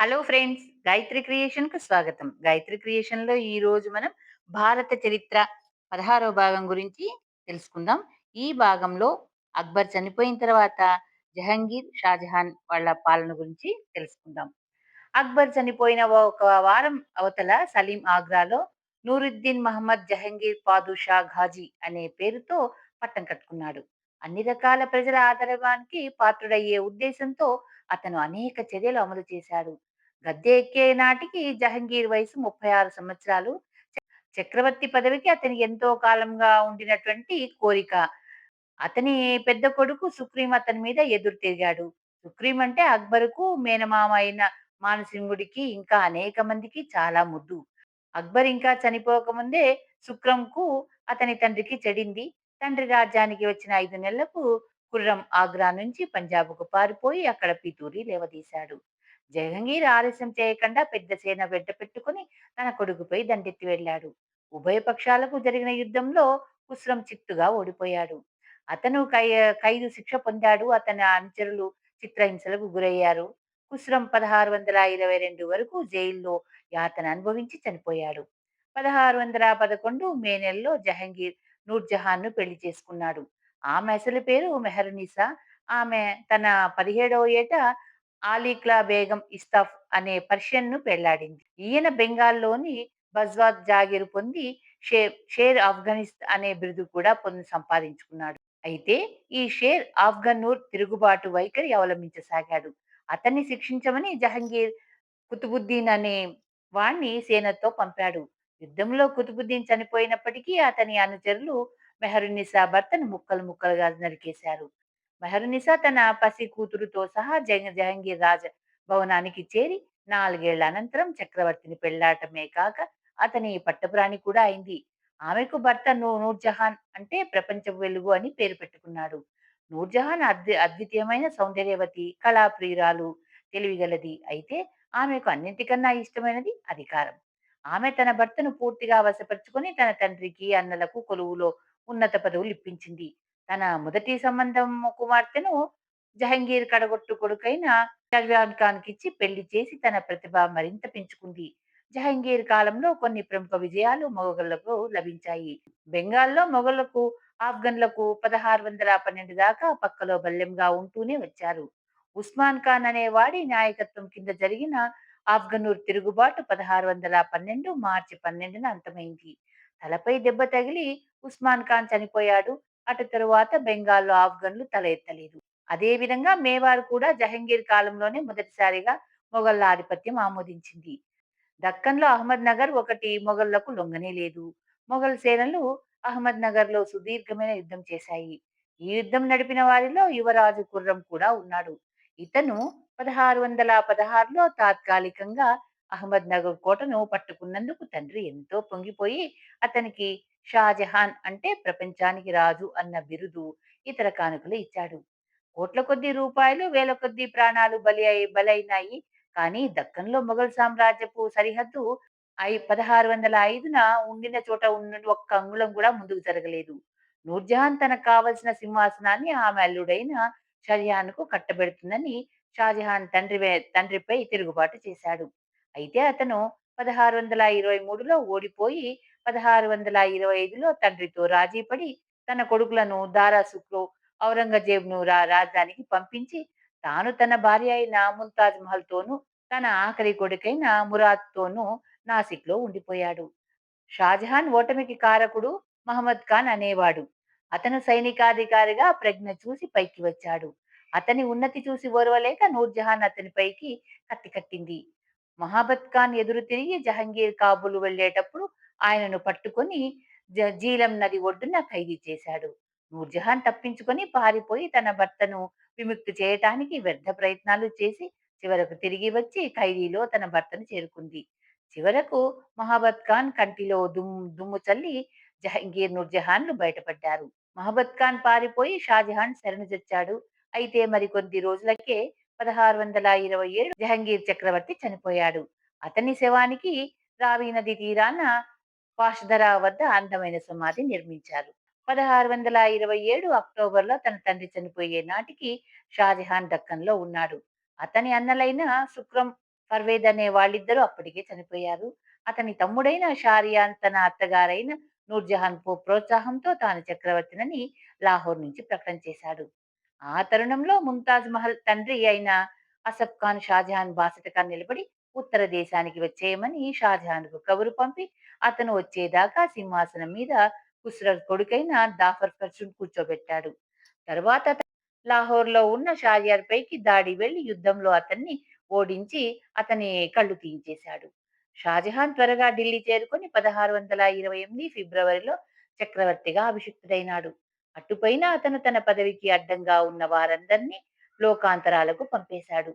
Hello friends Gayatri క్రియేషన్కు స్వాగతం. గాయత్రి క్రియేషన్లో ఈ రోజు మనం భారత చరిత్ర పదహారవ భాగం గురించి తెలుసుకుందాం. ఈ భాగంలో అక్బర్ చనిపోయిన తర్వాత జహంగీర్ షాజహాన్ వాళ్ళ పాలన గురించి తెలుసుకుందాం. అక్బర్ చనిపోయిన ఒక వారం అవతల సలీం ఆగ్రాలో నూరుద్దీన్ మహమ్మద్ జహంగీర్ పాదుషా ఘాజీ అనే పేరుతో పట్టం కట్టుకున్నాడు. అన్ని రకాల ప్రజల ఆదరవానికి పాత్రుడయ్యే ఉద్దేశంతో అతను అనేక చర్యలు అమలు చేశాడు. గద్దె ఎక్కే నాటికి జహంగీర్ వయసు ముప్పై ఆరు సంవత్సరాలు. చక్రవర్తి పదవికి అతని ఎంతో కాలంగా ఉండినటువంటి కోరిక. అతని పెద్ద కొడుకు సుక్రీం అతని మీద ఎదురు తిరిగాడు. సుక్రీం అంటే అక్బరుకు మేనమామ అయిన మానసింగుడికి ఇంకా అనేక మందికి చాలా ముద్దు. అక్బర్ ఇంకా చనిపోకముందే శుక్రంకు అతని తండ్రికి చెడింది. తండ్రి రాజ్యానికి వచ్చిన ఐదు నెలలకు కుర్రం ఆగ్రా నుంచి పంజాబ్కు పారిపోయి అక్కడ పితూరి లేవదీశాడు. జహంగీర్ ఆలస్యం చేయకుండా పెద్ద సేన వెంట పెట్టుకుని తన కొడుకుపై దండెత్తి వెళ్ళాడు. ఉభయ పక్షాలకు జరిగిన యుద్ధంలో కుస్రం చిత్తుగా ఓడిపోయాడు. అతను కై ఖైదు శిక్ష పొందాడు. అతని అనుచరులు చిత్రహింసలకు గురయ్యారు. కుస్రం పదహారు వందల ఇరవై రెండు వరకు జైల్లో యాతన అనుభవించి చనిపోయాడు. పదహారు వందల పదకొండు మే నెలలో జహంగీర్ నూర్జహాన్ను పెళ్ళి చేసుకున్నాడు. ఆమె అసలు పేరు మెహరునిసా. ఆమె తన పదిహేడవ ఏట ఆలీక్లా బేగం ఇస్తాఫ్ అనే పర్షియన్ను పెళ్ళాడింది. ఈయన బెంగాల్లోని బజ్వాద్ జాగీరు పొంది షేర్ షేర్ ఆఫ్ఘనిస్త్ అనే బిరుదు కూడా పొంది సంపాదించుకున్నాడు. అయితే ఈ షేర్ ఆఫ్ఘనూర్ తిరుగుబాటు వైఖరి అవలంబించసాగాడు. అతన్ని శిక్షించమని జహంగీర్ కుతుబుద్దీన్ అనే వాణ్ణి సేనతో పంపాడు. యుద్ధంలో కుతుబుద్దీన్ చనిపోయినప్పటికీ అతని అనుచరులు మెహరునిసా భర్తను ముక్కలు ముక్కలుగా నరికేశారు. మెహరునిసా తన పసి కూతురుతో సహా జహ- జహంగీర్ రాజ భవనానికి చేరి నాలుగేళ్ళ అనంతరం చక్రవర్తిని పెళ్ళాటమే కాక అతని పట్టపురాణి కూడా అయింది. ఆమెకు భర్త నూ నూర్జహాన్ అంటే ప్రపంచ వెలుగు అని పేరు పెట్టుకున్నాడు. నూర్జహాన్ అద్వి అద్వితీయమైన సౌందర్యవతి కళాప్రియురాలు తెలివిగలది. అయితే ఆమెకు అన్నింటికన్నా ఇష్టమైనది అధికారం. ఆమె తన భర్తను పూర్తిగా వశపరుచుకొని తన తండ్రికి అన్నలకు కొలువులో ఉన్నత పదవులు ఇప్పించింది. తన మొదటి సంబంధం కుమార్తెను జహంగీర్ కడగొట్టు కొడుకైన షర్వాన్ ఖాన్ కిచ్చి పెళ్ళి చేసి తన ప్రతిభ మరింత పెంచుకుంది. జహంగీర్ కాలంలో కొన్ని ప్రముఖ విజయాలు మొఘలకు లభించాయి. బెంగాల్లో మొఘలకు ఆఫ్ఘన్లకు పదహారు వందల పన్నెండు దాకా పక్కలో బల్యంగా ఉంటూనే వచ్చారు. ఉస్మాన్ ఖాన్ అనేవాడి నాయకత్వం కింద జరిగిన ఆఫ్ఘనూర్ తిరుగుబాటు పదహారు వందల పన్నెండు మార్చి పన్నెండున అంతమైంది. తలపై దెబ్బ తగిలి ఉస్మాన్ ఖాన్ చనిపోయాడు. అటు తరువాత బెంగాల్లో ఆఫ్ఘన్లు తల ఎత్తలేదు అదే విధంగా మేవార్ కూడా జహంగీర్ కాలంలోనే మొదటిసారిగా మొఘళ్ళ ఆధిపత్యం ఆమోదించింది. దక్కన్లో అహ్మద్ నగర్ ఒకటి మొఘళ్ళకు లొంగనే లేదు. మొఘల్ సేనలు అహ్మద్ నగర్లో సుదీర్ఘమైన యుద్ధం చేశాయి. ఈ యుద్ధం నడిపిన వారిలో యువరాజు కుర్రం కూడా ఉన్నాడు. ఇతను పదహారు వందల పదహారులో తాత్కాలికంగా అహ్మద్ నగర్ కోటను పట్టుకున్నందుకు తండ్రి ఎంతో పొంగిపోయి అతనికి షాజహాన్ అంటే ప్రపంచానికి రాజు అన్న బిరుదు ఇతర కానుకలు ఇచ్చాడు. కోట్ల కొద్ది రూపాయలు వేల కొద్ది ప్రాణాలు బలి అయి బలైనాయి. కానీ దక్కన్లో మొఘల్ సామ్రాజ్యపు సరిహద్దు ఐ పదహారు వందల ఐదున ఉండిన చోట ఉన్న ఒక్క అంగుళం కూడా ముందుకు జరగలేదు. నూర్జహాన్ తనకు కావలసిన సింహాసనాన్ని ఆమె అల్లుడైన షర్యాన్కు కట్టబెడుతుందని షాజహాన్ తండ్రి తండ్రిపై తిరుగుబాటు చేశాడు. అయితే అతను పదహారు వందల ఇరవై మూడులో ఓడిపోయి పదహారు వందల ఇరవై ఐదులో తండ్రితో రాజీపడి తన కొడుకులను దారాసుక్లో ఔరంగజేబ్ను రా రాజధానికి పంపించి తాను తన భార్య అయిన ముంతాజ్ మహల్తోనూ తన ఆఖరి కొడుకైన మురాద్తోనూ నాసిక్లో ఉండిపోయాడు. షాజహాన్ ఓటమికి కారకుడు మహమ్మద్ ఖాన్ అనేవాడు. అతను సైనికాధికారిగా ప్రజ్ఞ చూసి పైకి వచ్చాడు. అతని ఉన్నతి చూసి ఓర్వలేక నూర్జహాన్ అతనిపైకి కత్తి కట్టింది. మహాబత్ ఖాన్ ఎదురు తిరిగి జహంగీర్ కాబులు వెళ్ళేటప్పుడు ఆయనను పట్టుకొని జ- జీలం నది ఒడ్డున ఖైదీ చేశాడు. నూర్జహాన్ తప్పించుకొని పారిపోయి తన భర్తను విముక్తి చేయటానికి వ్యర్థ ప్రయత్నాలు చేసి చివరకు తిరిగి వచ్చి ఖైదీలో తన భర్తను చేరుకుంది. చివరకు మహాబత్ ఖాన్ కంటిలో దుమ్ము దుమ్ము చల్లి జహంగీర్ నూర్జహాన్లు బయటపడ్డారు. మహబత్ ఖాన్ పారిపోయి షాజహాన్ శరణుజొచ్చాడు అయితే మరికొద్ది రోజులకే పదహారు వందల ఇరవై ఏడు జహంగీర్ చక్రవర్తి చనిపోయాడు. అతని శవానికి రావి నది తీరాన పాష్దరా వద్ద అందమైన సమాధి నిర్మించారు పదహారు వందల ఇరవై ఏడు అక్టోబర్లో తన తండ్రి చనిపోయే నాటికి షాజహాన్ దక్కన్లో ఉన్నాడు అతని అన్నలైన శుక్రం పర్వేద్ అనే వాళ్ళిద్దరూ అప్పటికే చనిపోయారు. అతని తమ్ముడైన షారియాన్ తన అత్తగారైన నూర్జహాన్ పో ప్రోత్సాహంతో తాను చక్రవర్తినని లాహోర్ నుంచి ప్రకటన చేశాడు. ఆ తరుణంలో ముంతాజ్ మహల్ తండ్రి అయిన అసఫ్ ఖాన్ షాజహాన్ బాసటగా నిలబడి ఉత్తర దేశానికి వచ్చేయమని షాజహాన్‌కు కబురు పంపి అతను వచ్చేదాకా సింహాసనం మీద ఖుస్రో కొడుకైన దాఫర్ ఖర్చును కూర్చోబెట్టాడు. తర్వాత లాహోర్‌లో ఉన్న షార్యార్ పైకి దాడి వెళ్ళి యుద్ధంలో అతన్ని ఓడించి అతని కళ్ళు తీయించేశాడు. షాజహాన్ త్వరగా ఢిల్లీ చేరుకొని 1628 ఫిబ్రవరిలో చక్రవర్తిగా అభిషిక్తుడైనాడు. అటుపైన అతను తన పదవికి అడ్డంగా ఉన్న వారందరినీ లోకాంతరాలకు పంపేశాడు.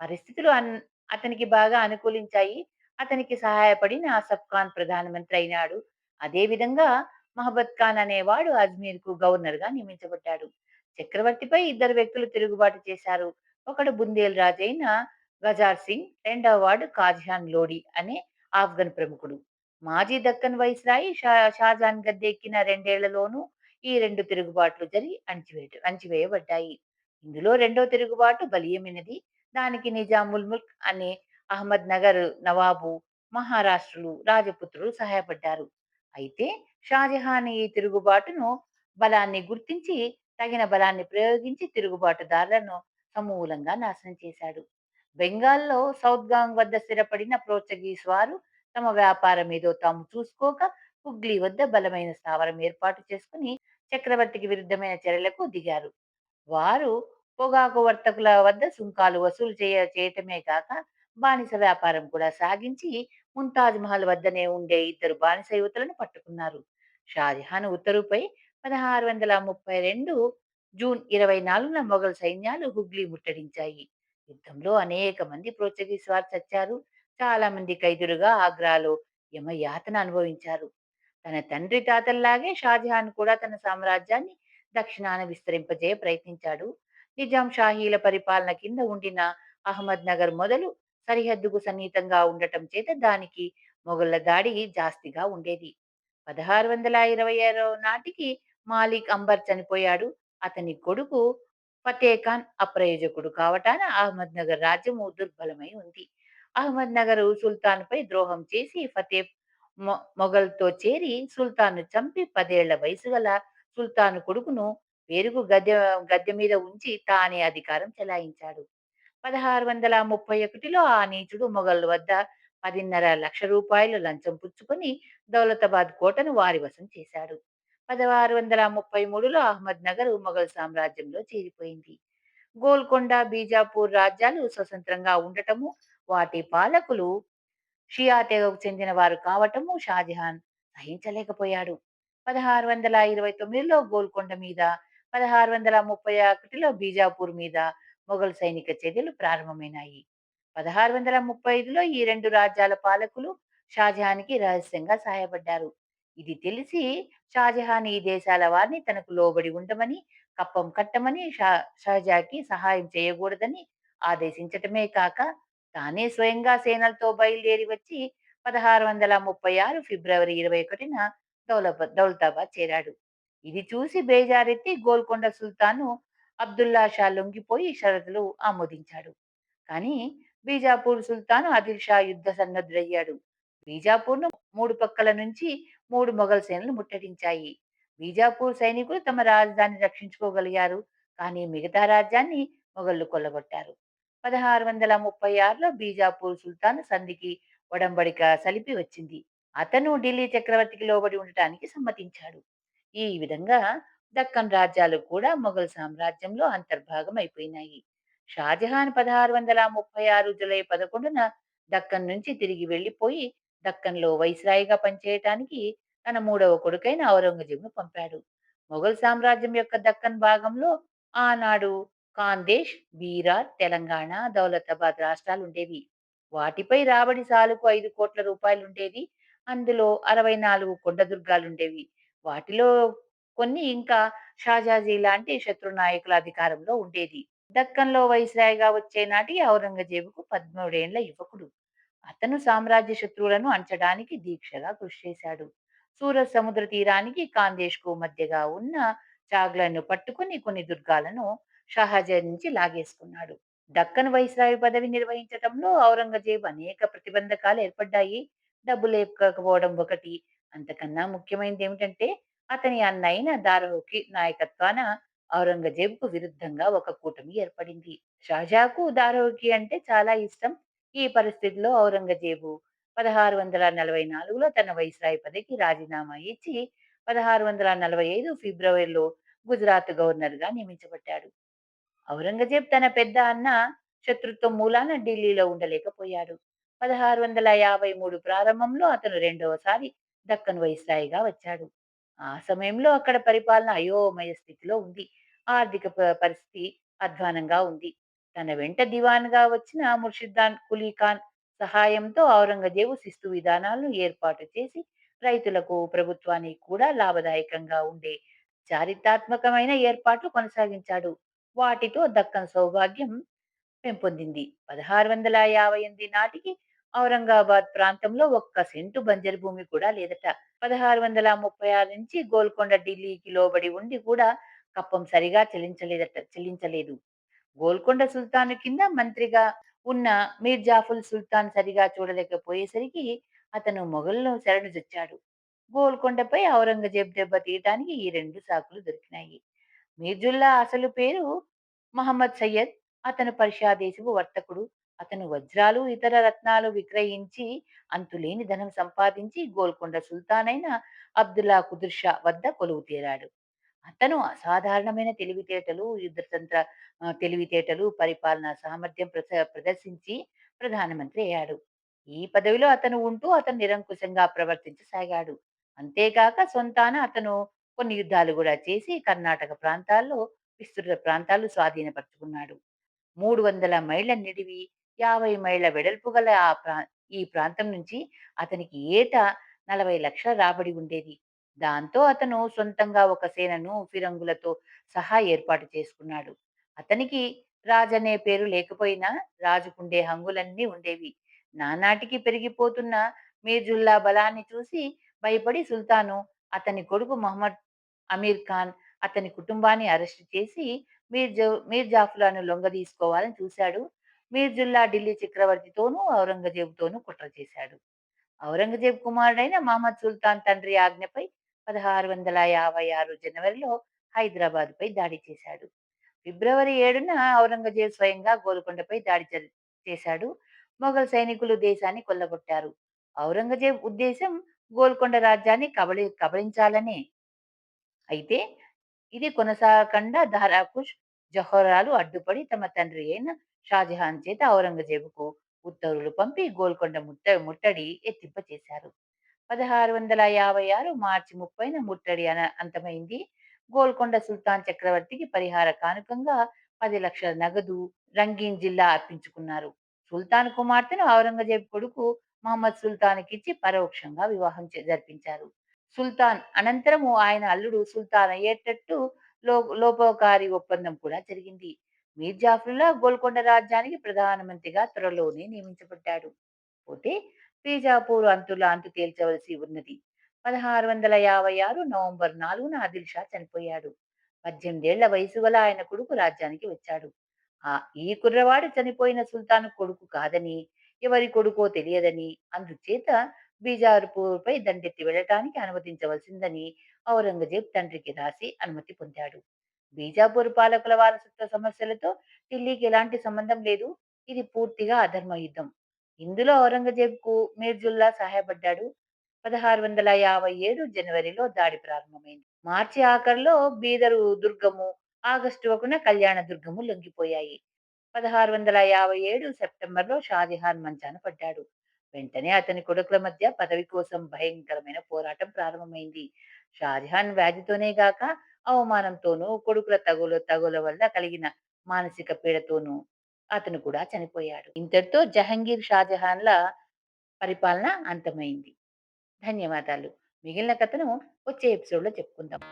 పరిస్థితులు అన్ అతనికి బాగా అనుకూలించాయి. అతనికి సహాయపడిన అసఫ్ ఖాన్ ప్రధానమంత్రి అయినాడు. అదే విధంగా మహబత్ ఖాన్ అనేవాడు అజ్మీర్‌కు గవర్నర్‌గా నియమించబడ్డాడు. చక్రవర్తిపై ఇద్దరు వ్యక్తులు తిరుగుబాటు చేశారు. ఒకడు బుందేల్ రాజైన గజార్ సింగ్, రెండవ వాడు కాజ్‌ఖాన్ లోడి అనే ఆఫ్ఘన్ ప్రముఖుడు. మాజీ దక్కన్ వైస్రాయి షా షాజాన్ గద్దెక్కిన రెండేళ్ళలోనూ ఈ రెండు తిరుగుబాట్లు జరిగి అణచివేట అణచివేయబడ్డాయి. ఇందులో రెండో తిరుగుబాటు బలీయమైనది. దానికి నిజాముల్ ముల్క్ అనే అహ్మద్ నగర్ నవాబు, మహారాష్ట్రులు, రాజపుత్రులు సహాయపడ్డారు. అయితే షాజహాన్ ఈ తిరుగుబాటును బలాన్ని గుర్తించి తగిన బలాన్ని ప్రయోగించి తిరుగుబాటుదారులను సమూలంగా నాశనం చేశాడు. బెంగాల్లో సౌత్గాంగ్ వద్ద స్థిరపడిన పోర్చుగీస్ వారు తమ వ్యాపారం ఏదో తాము చూసుకోక హుగ్లీ వద్ద బలమైన స్థావరం ఏర్పాటు చేసుకుని చక్రవర్తికి విరుద్ధమైన చర్యలకు దిగారు. వారు పొగాకు వర్తకుల వద్ద సుంకాలు వసూలు చేయ చేయటమే కాక బానిస వ్యాపారం కూడా సాగించి ముంతాజ్ మహల్ వద్దనే ఉండే ఇద్దరు బానిస యువతులను పట్టుకున్నారు. షాజహాన్ ఉత్తరుపై పదహారు వందల ముప్పై రెండు జూన్ 24న మొఘల్ సైన్యాలు హుగ్లీ ముట్టడించాయి. యుద్ధంలో అనేక మంది పోర్చుగీస్ వారు చచ్చారు. చాలా మంది ఖైదులుగా ఆగ్రాలో యమయాతన అనుభవించారు. తన తండ్రి తాతల్లాగే షాజహాన్ కూడా తన సామ్రాజ్యాన్ని దక్షిణాన విస్తరింపజేయ ప్రయత్నించాడు. నిజాం షాహీల పరిపాలన కింద ఉండిన అహ్మద్ నగర్ మొదలు సరిహద్దుకు సన్నిహితంగా ఉండటం చేత దానికి మొఘళ్ళ దాడి జాస్తిగా ఉండేది. 1626 నాటికి మాలిక్ అంబర్ చనిపోయాడు. అతని కొడుకు ఫతేఖాన్ అప్రయోజకుడు కావటాన అహ్మద్ నగర్ రాజ్యము దుర్బలమై ఉంది. అహ్మద్ నగర్ సుల్తాన్ పై ద్రోహం చేసి ఫతే మొ మొఘల్‌తో చేరి సుల్తాన్‌ను చంపి పదేళ్ళ వయసు గల సుల్తాను కొడుకును పేరుకు గద్దె గద్దె మీద ఉంచి తానే అధికారం చెలాయించాడు. 1631లో ఆ నీచుడు మొఘల్ వద్ద పదిన్నర లక్ష రూపాయలు లంచం పుచ్చుకొని దౌలతాబాద్ కోటను వారి వశం చేశాడు. 1633లో అహ్మద్ నగర్ మొఘల్ సామ్రాజ్యంలో చేరిపోయింది. గోల్కొండ, బీజాపూర్ రాజ్యాలు స్వతంత్రంగా ఉండటము, వాటి పాలకులు షియా తెగకు చెందిన వారు కావటము షాజహాన్ సహించలేకపోయాడు. 1629లో గోల్కొండ మీద, 1631లో బీజాపూర్ మీద మొఘల్ సైనిక చర్యలు ప్రారంభమైనాయి. 1635లో ఈ రెండు రాజ్యాల పాలకులు షాజహాన్‌కి రహస్యంగా సహాయపడ్డారు. ఇది తెలిసి షాజహాన్ ఈ దేశాల వారిని తనకు లోబడి ఉండమని, కప్పం కట్టమని, షా షాజాకి సహాయం చేయకూడదని ఆదేశించటమే కాక తానే స్వయంగా సేనలతో బయలుదేరి వచ్చి 1636 ఫిబ్రవరి 21న దౌలబ దౌలతాబాద్ చేరాడు. ఇది చూసి బేజారెత్తి గోల్కొండ సుల్తాను అబ్దుల్లా షా లొంగిపోయి షరతులు ఆమోదించాడు. కానీ బీజాపూర్ సుల్తాను ఆదిల్ షా యుద్ధ సన్నద్ధుడయ్యాడు. బీజాపూర్‌ను మూడు పక్కల నుంచి మూడు మొఘల్ సేనలు ముట్టడించాయి. బీజాపూర్ సైనికులు తమ రాజధానిని రక్షించుకోగలిగారు. కానీ మిగతా రాజ్యాన్ని మొఘళ్ళు కొల్లగొట్టారు. 1636లో బీజాపూర్ సుల్తాన్ సంధికి ఒడంబడిక సలిపి వచ్చింది. అతను ఢిల్లీ చక్రవర్తికి లోబడి ఉండటానికి సమ్మతించాడు. ఈ విధంగా దక్కన్ రాజ్యాలు కూడా మొఘల్ సామ్రాజ్యంలో అంతర్భాగం అయిపోయినాయి. షాజహాన్ పదహారు వందల ముప్పై ఆరు జులై పదకొండున దక్కన్ నుంచి తిరిగి వెళ్ళిపోయి దక్కన్‌లో వైస్రాయిగా పనిచేయటానికి తన మూడవ కొడుకైన ఔరంగజేబును పంపాడు. మొఘల్ సామ్రాజ్యం యొక్క దక్కన్ భాగంలో ఆనాడు కాందేశ్ బీరార్, తెలంగాణ, దౌలతాబాద్ రాష్ట్రాలు ఉండేవి వాటిపై రాబడి సాలుకు ఐదు కోట్ల రూపాయలుండేది. అందులో 64 కొండ దుర్గాలుండేవి. వాటిలో కొన్ని ఇంకా షాజాజీ లాంటి శత్రు నాయకుల అధికారంలో ఉండేది. దక్కన్‌లో వైస్‌రాయ్‌గా వచ్చే నాటికి ఔరంగజేబుకు 13 ఏండ్ల యువకుడు. అతను సామ్రాజ్య శత్రువులను అణచడానికి దీక్షగా కృషి చేశాడు. సూరత్ సముద్ర తీరానికి ఖాందేశ్‌కు మధ్యగా ఉన్న చాగ్‌లను పట్టుకుని కొన్ని దుర్గాలను షాహజీ నుంచి లాగేసుకున్నాడు. దక్కన్ వైస్రాయ్ పదవి నిర్వహించటంలో ఔరంగజేబు అనేక ప్రతిబంధకాలు ఏర్పడ్డాయి. డబ్బు లేకపోవడం ఒకటి. అంతకన్నా ముఖ్యమైనది ఏమిటంటే అతని అన్నైన దారహుకి నాయకత్వాన ఔరంగజేబుకు విరుద్ధంగా ఒక కూటమి ఏర్పడింది. షాజాకు దారహుకి అంటే చాలా ఇష్టం. ఈ పరిస్థితిలో ఔరంగజేబు పదహారు వందల నలభై నాలుగులో తన వైస్రాయ్ పదవికి రాజీనామా ఇచ్చి పదహారు వందల నలభై ఐదు ఫిబ్రవరిలో గుజరాత్ గవర్నర్‌గా నియమించబడ్డాడు. ఔరంగజేబ్ తన పెద్ద అన్న శత్రుత్వం మూలాన ఢిల్లీలో ఉండలేకపోయాడు. పదహారు వందల యాభై మూడు ప్రారంభంలో అతను రెండవసారి దక్కన్ వైస్రాయిగా వచ్చాడు. ఆ సమయంలో అక్కడ పరిపాలన అయోమయ స్థితిలో ఉంది. ఆర్థిక ప పరిస్థితి అధ్వానంగా ఉంది. తన వెంట దివాన్‌గా వచ్చిన ముర్షిద్దాన్ కులీ ఖాన్ సహాయంతో ఔరంగజేబు శిస్తు విధానాలను ఏర్పాటు చేసి రైతులకు, ప్రభుత్వానికి కూడా లాభదాయకంగా ఉండే చారిత్రాత్మకమైన ఏర్పాట్లు కొనసాగించాడు. వాటితో దక్కన్ సౌభాగ్యం పెంపొందింది. పదహారు వందల యాభై ఎనిమిది నాటికి ఔరంగాబాద్ ప్రాంతంలో ఒక్క సెంటు బంజరు భూమి కూడా లేదట. పదహారు వందల ముప్పై ఆరు నుంచి గోల్కొండ ఢిల్లీకి లోబడి ఉండి కూడా కప్పం సరిగా చెల్లించలేదట చెల్లించలేదు. గోల్కొండ సుల్తాను కింద మంత్రిగా ఉన్న మీర్జాఫుల్ సుల్తాన్ సరిగా చూడలేకపోయేసరికి అతను మొఘల్లో శరణు శరణుజొచ్చాడు. గోల్కొండపై ఔరంగజేబ్ దెబ్బ తీయటానికి ఈ రెండు సాకులు దొరికినాయి. మీర్జుల్లా అసలు పేరు మహమ్మద్ సయ్యద్. అతను పర్షియా దేశపు వర్తకుడు. అతను వజ్రాలు, ఇతర రత్నాలు విక్రయించి అంతులేని ధనం సంపాదించి గోల్కొండ సుల్తానైన అబ్దుల్లా కుదుర్షా వద్ద కొలువు తీరాడు. అతను అసాధారణమైన తెలివితేటలు, యుద్ధతంత్ర తెలివితేటలు, పరిపాలనా సామర్థ్యం ప్రస ప్రదర్శించి ప్రధానమంత్రి అయ్యాడు. ఈ పదవిలో అతను ఉంటూ అతను నిరంకుశంగా ప్రవర్తించసాగాడు. అంతేకాక సొంతాన అతను కొన్ని యుద్ధాలు కూడా చేసి కర్ణాటక ప్రాంతాల్లో విస్తృత ప్రాంతాలు స్వాధీనపరుచుకున్నాడు. 300 మైళ్ళ నిడివి, 50 మైళ్ళ వెడల్పు గల ఆ ప్రా ఈ ప్రాంతం నుంచి అతనికి ఏటా 40 లక్షల రాబడి ఉండేది. దాంతో అతను సొంతంగా ఒక సేనను ఫిరంగులతో సహా ఏర్పాటు చేసుకున్నాడు. అతనికి రాజనే పేరు లేకపోయినా రాజుకుండే హంగులన్నీ ఉండేవి. నానాటికి పెరిగిపోతున్న మీర్జుల్లా బలాన్ని చూసి భయపడి సుల్తాను అతని కొడుకు మహమ్మద్ అమీర్ ఖాన్ అతని కుటుంబాన్ని అరెస్టు చేసి మీర్జా జ లొంగదీసుకోవాలని చూశాడు. మీర్ మీర్జుల్లా ఢిల్లీ చక్రవర్తితోనూ, ఔరంగజేబుతోనూ కుట్ర చేశాడు. ఔరంగజేబు కుమారుడైన మహమ్మద్ సుల్తాన్ తండ్రి ఆజ్ఞపై పదహారు వందల యాభై ఆరు జనవరిలో హైదరాబాద్‌పై దాడి చేశాడు. ఫిబ్రవరి ఏడున ఔరంగజేబు స్వయంగా గోల్కొండపై దాడి చేశాడు. మొఘల్ సైనికులు దేశాన్ని కొల్లగొట్టారు. ఔరంగజేబ్ ఉద్దేశం గోల్కొండ రాజ్యాన్ని కబళి కబళించాలనే. అయితే ఇది కొనసాగకుండా దారాకుష్, జహోరాలు అడ్డుపడి తమ తండ్రి అయిన షాజహాన్ చేత ఔరంగజేబుకు ఉత్తర్వులు పంపి గోల్కొండ ముట్ట ముట్టడి ఎత్తింపచేశారు. పదహారు వందల యాభై ఆరు మార్చి ముప్పైన ముట్టడి అన అంతమైంది. గోల్కొండ సుల్తాన్ చక్రవర్తికి పరిహార కానుకంగా పది లక్షల నగదు రంగీన్ జిల్లా అర్పించుకున్నారు. సుల్తాన్ కుమార్తెను ఔరంగజేబు కొడుకు మహమ్మద్ సుల్తాన్‌కిచ్చి పరోక్షంగా వివాహం చే జరిపించారు. సుల్తాన్ అనంతరము ఆయన అల్లుడు సుల్తాన్ అయ్యేటట్టు లో లోపోకారి ఒప్పందం కూడా జరిగింది. మీర్జాఫర్లా గోల్కొండ రాజ్యానికి ప్రధానమంత్రిగా త్వరలోనే నియమించబడ్డాడు. పోతే బీజాపూర్ అంతుల అంతు తేల్చవలసి ఉన్నది. పదహారు వందల యాభై ఆరు నవంబర్ నాలుగున ఆదిల్ షా చనిపోయాడు. పద్దెనిమిదేళ్ళ వయసు గల ఆయన కొడుకు రాజ్యానికి వచ్చాడు. ఆ ఈ కుర్రవాడు చనిపోయిన సుల్తాన్ కొడుకు కాదని, ఎవరి కొడుకో తెలియదని, అందుచేత బీజాపూర్‌పై దండెత్తి వెళ్ళటానికి అనుమతించవలసిందని ఔరంగజేబ్ తండ్రికి రాసి అనుమతి పొందాడు. బీజాపూర్ పాలకుల వారసత్వ సమస్యలతో ఢిల్లీకి ఎలాంటి సంబంధం లేదు. ఇది పూర్తిగా అధర్మ యుద్ధం. ఇందులో ఔరంగజేబ్కు మీర్జుల్లా సహాయపడ్డాడు. పదహారు వందల యాభై ఏడు జనవరిలో దాడి ప్రారంభమైంది. మార్చి ఆఖరులో బీదరు దుర్గము, ఆగస్టు ఒకన కళ్యాణ దుర్గము లొంగిపోయాయి. పదహారు వందల యాభై ఏడు సెప్టెంబర్లో షాజహాన్ మంచాన పడ్డాడు. వెంటనే అతని కొడుకుల మధ్య పదవి కోసం భయంకరమైన పోరాటం ప్రారంభమైంది. షాజహాన్ వ్యాధితోనే గాక అవమానంతోనూ, కొడుకుల తగులు తగుల వల్ల కలిగిన మానసిక పీడతోనూ అతను కూడా చనిపోయాడు. ఇంతటితో జహంగీర్, షాజహాన్‌ల పరిపాలన అంతమైంది. ధన్యవాదాలు. మిగిలిన కథను వచ్చే ఎపిసోడ్‌లో చెప్పుకుందాం.